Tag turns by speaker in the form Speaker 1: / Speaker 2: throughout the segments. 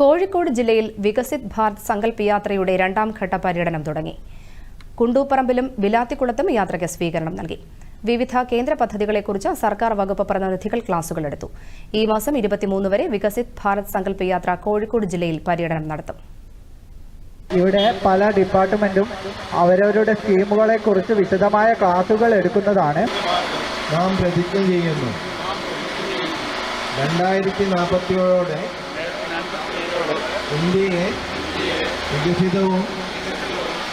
Speaker 1: കോഴിക്കോട് ജില്ലയിൽ വികസിത് ഭാരത് സങ്കല്പ് യാത്രയുടെ രണ്ടാം ഘട്ട പര്യടനം തുടങ്ങി. കുണ്ടൂപ്പറമ്പിലും വിലാത്തിക്കുളത്തും യാത്രയ്ക്ക് സ്വീകരണം നൽകി. വിവിധ കേന്ദ്ര പദ്ധതികളെക്കുറിച്ച് സർക്കാർ വകുപ്പ് പ്രതിനിധികൾ ക്ലാസുകൾ എടുത്തു. ഈ മാസം ഇരുപത്തിമൂന്ന് വരെ വികസിത് ഭാരത് സങ്കല്പ് യാത്ര കോഴിക്കോട് ജില്ലയിൽ പര്യടനം നടത്തും.
Speaker 2: ഇവിടെ പല ഡിപ്പാർട്ട്മെന്റും അവരവരുടെ സ്കീമുകളെ കുറിച്ച് വിശദമായ ക്ലാസുകൾ എടുക്കുന്നതാണ്.
Speaker 3: നാം പ്രതിജ്ഞ ചെയ്യുന്നു. രണ്ടായിരത്തി നാൽപ്പത്തിയോടെ ഇന്ത്യയെ വികസിതവും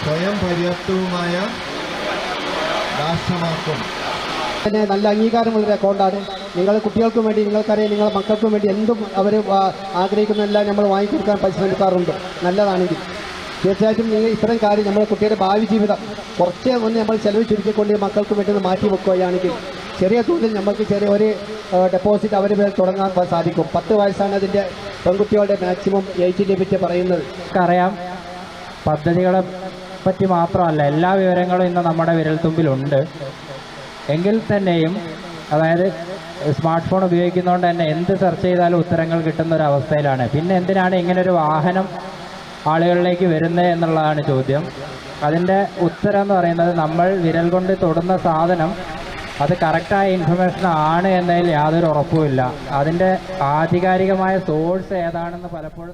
Speaker 3: സ്വയം പര്യാപ്തവുമായ രാഷ്ട്രമാക്കും.
Speaker 4: തന്നെ നല്ല അംഗീകാരമുള്ള അക്കൗണ്ടാണ്. നിങ്ങൾ കുട്ടികൾക്കും വേണ്ടി നിങ്ങൾക്കറിയാം നിങ്ങളുടെ മക്കൾക്കും വേണ്ടി എന്തും അവർ ആഗ്രഹിക്കുന്നതെല്ലാം നമ്മൾ വാങ്ങിക്കൊടുക്കാൻ പരിശ്രമിക്കാറുണ്ട് നല്ലതാണെങ്കിൽ. തീർച്ചയായിട്ടും നിങ്ങൾ ഇത്തരം കാര്യം നമ്മുടെ കുട്ടിയുടെ ഭാവി ജീവിതം കുറച്ച് ഒന്ന് നമ്മൾ ചെലവ് ചുരുക്കിക്കൊണ്ട് മക്കൾക്ക് വേണ്ടി മാറ്റി വെക്കുകയാണെങ്കിൽ ചെറിയ തോതിൽ നമുക്ക് ചെറിയ ഒരു ഡെപ്പോസിറ്റ് അവരുടെ മേൽ തുടങ്ങാൻ സാധിക്കും. പത്ത് വയസ്സാണ് അതിന്റെ പെൺകുട്ടികളുടെ മാക്സിമം ഏജ് ലിമിറ്റ് പറയുന്നത്.
Speaker 5: അറിയാം പദ്ധതികളെ പറ്റി മാത്രമല്ല എല്ലാ വിവരങ്ങളും ഇന്ന് നമ്മുടെ വിരൽത്തുമ്പിലുണ്ട്. എങ്കിൽ തന്നെയും അതായത് സ്മാർട്ട് ഫോൺ ഉപയോഗിക്കുന്നതുകൊണ്ട് തന്നെ എന്ത് സെർച്ച് ചെയ്താലും ഉത്തരങ്ങൾ കിട്ടുന്ന ഒരു അവസ്ഥയിലാണ്. പിന്നെ എന്തിനാണ് ഇങ്ങനൊരു വാഹനം ആളുകളിലേക്ക് വരുന്നത് എന്നുള്ളതാണ് ചോദ്യം. അതിന്റെ ഉത്തരം എന്ന് പറയുന്നത് നമ്മൾ വിരൽ കൊണ്ട് തൊടുന്ന സാധനം അത് കറക്റ്റായ ഇൻഫർമേഷൻ ആണ് എന്നതിൽ യാതൊരു ഉറപ്പുമില്ല. അതിന്റെ ആധികാരികമായ സോഴ്സ് ഏതാണെന്ന് പലപ്പോഴും